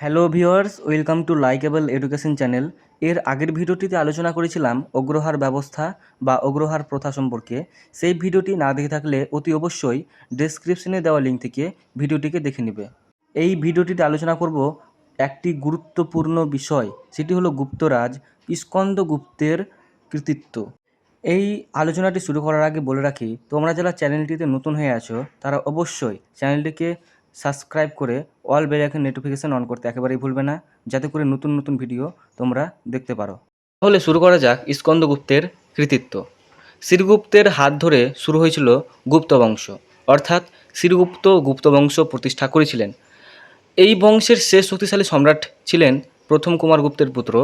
Hello viewers welcome to Likeable Education channel. এর আগের ভিডিওটিতে আলোচনা করেছিলাম অগ্রহার ব্যবস্থা বা অগ্রহার প্রথা সম্পর্কে। সেই ভিডিওটি না দেখে থাকলে অতি অবশ্যই ডেসক্রিপশনে দেওয়া লিঙ্ক থেকে ভিডিওটিকে দেখে নেবে। এই ভিডিওটিতে আলোচনা করব একটি গুরুত্বপূর্ণ বিষয়, সেটি হলো গুপ্তরাজ স্কন্দ গুপ্তের কৃতিত্ব। এই আলোচনাটি শুরু করার আগে বলে রাখি, তোমরা যারা চ্যানেলটিতে নতুন হয়ে আছো, তারা অবশ্যই চ্যানেলটিকে সাবস্ক্রাইব করে all bell icon notification on করতে একেবারেই ভুলবে না, যাতে করে নতুন নতুন ভিডিও তোমরা দেখতে পারো। তাহলে শুরু করা যাক স্কন্দগুপ্তের কৃতিত্ব। শ্রীগুপ্তের হাত ধরে শুরু হয়েছিল গুপ্ত বংশ, অর্থাৎ শ্রীগুপ্ত গুপ্ত বংশ প্রতিষ্ঠা করেছিলেন। এই বংশের শেষ শক্তিশালী সম্রাট ছিলেন প্রথম কুমার গুপ্তের পুত্র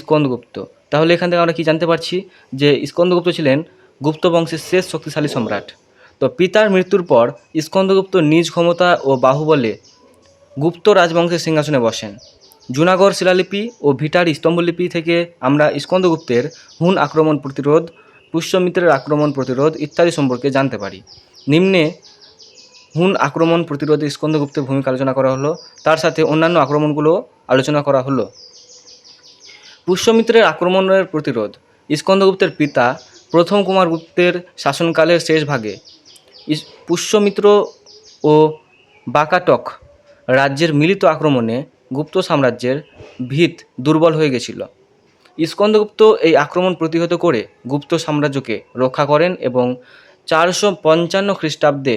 স্কন্দগুপ্ত তাহলে এখান থেকে আমরা কি জানতে পারছি? যে স্কন্দগুপ্ত ছিলেন গুপ্ত বংশের শেষ শক্তিশালী সম্রাট। তো পিতার মৃত্যুর পর স্কন্দগুপ্ত নিজ ক্ষমতা ও বাহুবলে গুপ্ত রাজবংশের সিংহাসনে বসেন। জুনাগড় শিলালিপি ও ভিটার স্তম্ভলিপি থেকে আমরা স্কন্দগুপ্তের হুন আক্রমণ প্রতিরোধ, পুষ্যমিত্রের আক্রমণ প্রতিরোধ ইত্যাদি সম্পর্কে জানতে পারি। নিম্নে হুন আক্রমণ প্রতিরোধে স্কন্দগুপ্তের ভূমিকা আলোচনা করা হলো, তার সাথে অন্যান্য আক্রমণগুলো আলোচনা করা হলো। পুষ্যমিত্রের আক্রমণের প্রতিরোধ স্কন্দগুপ্তের পিতা প্রথম কুমারগুপ্তের শাসনকালের শেষ ভাগে পুষ্যমিত্র ও বাকাটক রাজ্যের মিলিত আক্রমণে গুপ্ত সাম্রাজ্যের ভিত দুর্বল হয়ে গেছিল। স্কন্দগুপ্ত এই আক্রমণ প্রতিহত করে গুপ্ত সাম্রাজ্যকে রক্ষা করেন এবং চারশো পঞ্চান্ন খ্রিস্টাব্দে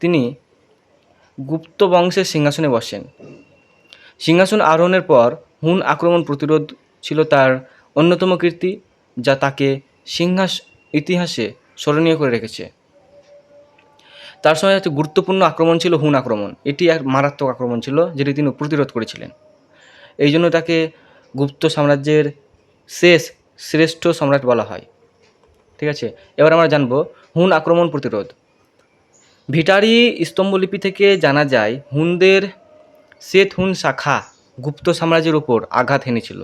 তিনি গুপ্ত বংশের সিংহাসনে বসেন। সিংহাসন আরোহণের পর হুন আক্রমণ প্রতিরোধ ছিল তার অন্যতম কীর্তি, যা তাকে সিংহাস ইতিহাসে স্মরণীয় করে রেখেছে। তার সময় একটা গুরুত্বপূর্ণ আক্রমণ ছিল হুন আক্রমণ। এটি এক মারাত্মক আক্রমণ ছিল, যেটি তিনি প্রতিরোধ করেছিলেন। এই জন্য তাকে গুপ্ত সাম্রাজ্যের শেষ, শ্রেষ্ঠ সম্রাট বলা হয়। ঠিক আছে? এবার আমরা জানব হুন আক্রমণ প্রতিরোধ। ভিটারি স্তম্ভলিপি থেকে জানা যায়, হুনদের সেত হুন শাখা গুপ্ত সাম্রাজ্যের উপর আঘাত হেনেছিল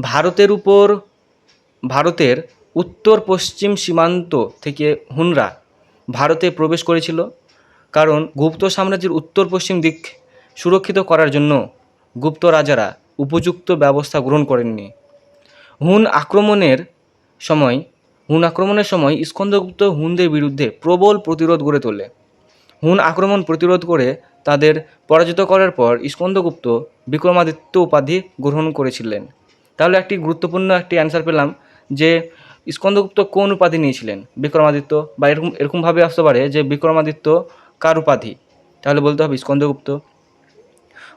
ভারতের উপর, ভারতের উত্তর পশ্চিম সীমান্ত থেকে হুনরা ভারতে প্রবেশ করেছিল, কারণ গুপ্ত সাম্রাজ্যের উত্তর পশ্চিম দিক সুরক্ষিত করার জন্য গুপ্ত রাজারা উপযুক্ত ব্যবস্থা গ্রহণ করেননি। হুন আক্রমণের সময়, হুন আক্রমণের সময় স্কন্দগুপ্ত হুনদের বিরুদ্ধে প্রবল প্রতিরোধ গড়ে তোলে। হুন আক্রমণ প্রতিরোধ করে তাদের পরাজিত করার পর স্কন্দগুপ্ত বিক্রমাদিত্য উপাধি গ্রহণ করেছিলেন। তাহলে একটি গুরুত্বপূর্ণ একটি অ্যান্সার পেলাম যে স্কন্দগুপ্ত কোন উপাধি নিয়েছিলেন? বিক্রমাদিত্য? বা এরকম এরকমভাবে আসতে পারে যে বিক্রমাদিত্য কার উপাধি? তাহলে বলতে হবে স্কন্দগুপ্ত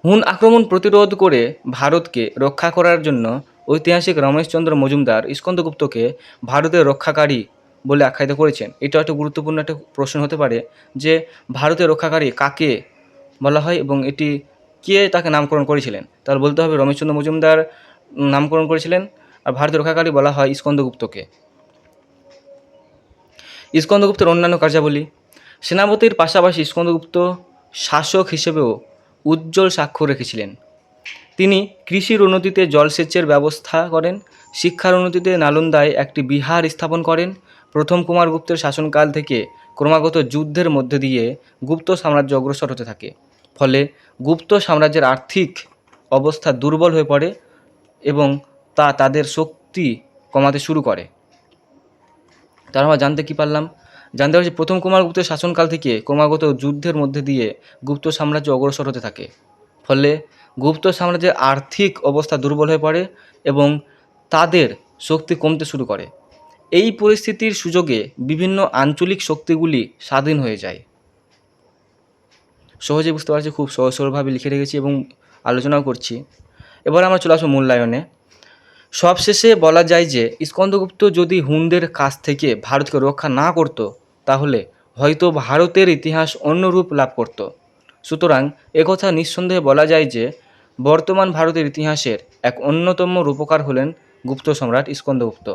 হুন আক্রমণ প্রতিরোধ করে ভারতকে রক্ষা করার জন্য ঐতিহাসিক রমেশচন্দ্র মজুমদার স্কন্দগুপ্তকে ভারতের রক্ষাকারী বলে আখ্যায়িত করেছেন। এটা একটা গুরুত্বপূর্ণ একটা প্রশ্ন হতে পারে যে ভারতের রক্ষাকারী কাকে বলা হয় এবং এটি কে তাকে নামকরণ করেছিলেন? তাহলে বলতে হবে রমেশচন্দ্র মজুমদার নামকরণ করেছিলেন আর ভারতের রক্ষাকারী বলা হয় স্কন্দগুপ্তকে স্কন্দগুপ্তের অন্যান্য কার্যাবলী, সেনাপতির পাশাপাশি স্কন্দগুপ্ত শাসক হিসেবেও উজ্জ্বল স্বাক্ষর রেখেছিলেন। তিনি কৃষির উন্নতিতে জলসেচের ব্যবস্থা করেন, শিক্ষার উন্নতিতে নালন্দায় একটি বিহার স্থাপন করেন, প্রথম কুমারগুপ্তের শাসনকাল থেকে ক্রমাগত যুদ্ধের মধ্যে দিয়ে গুপ্ত সাম্রাজ্য অগ্রসর হতে থাকে। ফলে গুপ্ত সাম্রাজ্যের আর্থিক অবস্থা দুর্বল হয়ে পড়ে এবং তা তাদের শক্তি কমাতে শুরু করে। তার আমরা জানতে কি পারলাম? জানতে পারছি প্রথম কুমারগুপ্তের শাসনকাল থেকে ক্রমাগত যুদ্ধের মধ্যে দিয়ে গুপ্ত সাম্রাজ্য অগ্রসর হতে থাকে। ফলে গুপ্ত সাম্রাজ্যের আর্থিক অবস্থা দুর্বল হয়ে পড়ে এবং তাদের শক্তি কমতে শুরু করে। এই পরিস্থিতির সুযোগে বিভিন্ন আঞ্চলিক শক্তিগুলি স্বাধীন হয়ে যায়। সহজে বুঝতে পারছি, খুব সহজ সরলভাবে লিখে রেখেছি এবং আলোচনাও করছি। এবার আমরা চলে আসব মূল্যায়নে। সবশেষে বলা যায় যে স্কন্দগুপ্ত যদি হুনদের কাছ থেকে ভারতকে রক্ষা না করত, তাহলে হয়তো ভারতের ইতিহাস অন্য রূপ লাভ করত। সুতরাং একথা নিঃসন্দেহে বলা যায় যে বর্তমান ভারতের ইতিহাসের এক অন্যতম রূপকার হলেন গুপ্ত সম্রাট স্কন্দগুপ্ত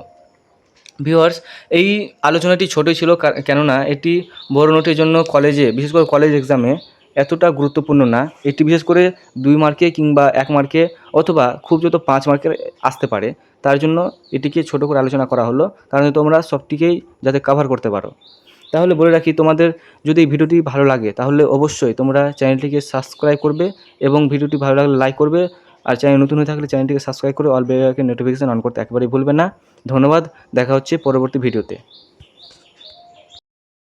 ভিউয়ার্স, এই আলোচনাটি ছোটই ছিল কেননা এটি বড় নোটের জন্য কলেজে, বিশেষ করে কলেজ এক্সামে এতটা গুরুত্বপূর্ণ না। এটি বিশেষ করে দুই মার্কে কিংবা এক মার্কে অথবা খুব যত পাঁচ মার্কের আসতে পারে। তার জন্য এটিকে ছোট করে আলোচনা করা হলো। কারণ তোমরা সবটিকেই যাতে কভার করতে পারো। তাহলে বলে রাখি, তোমাদের যদি ভিডিওটি ভালো লাগে, তাহলে অবশ্যই তোমরা চ্যানেলটিকে সাবস্ক্রাইব করবে এবং ভিডিওটি ভালো লাগলে লাইক করবে। আর চ্যানেল নতুন হয়ে থাকলে চ্যানেলটিকে সাবস্ক্রাইব করে অল বেলাকে নোটিফিকেশান অন করতে একেবারেই ভুলবে না। ধন্যবাদ। দেখা হচ্ছে পরবর্তী ভিডিওতে।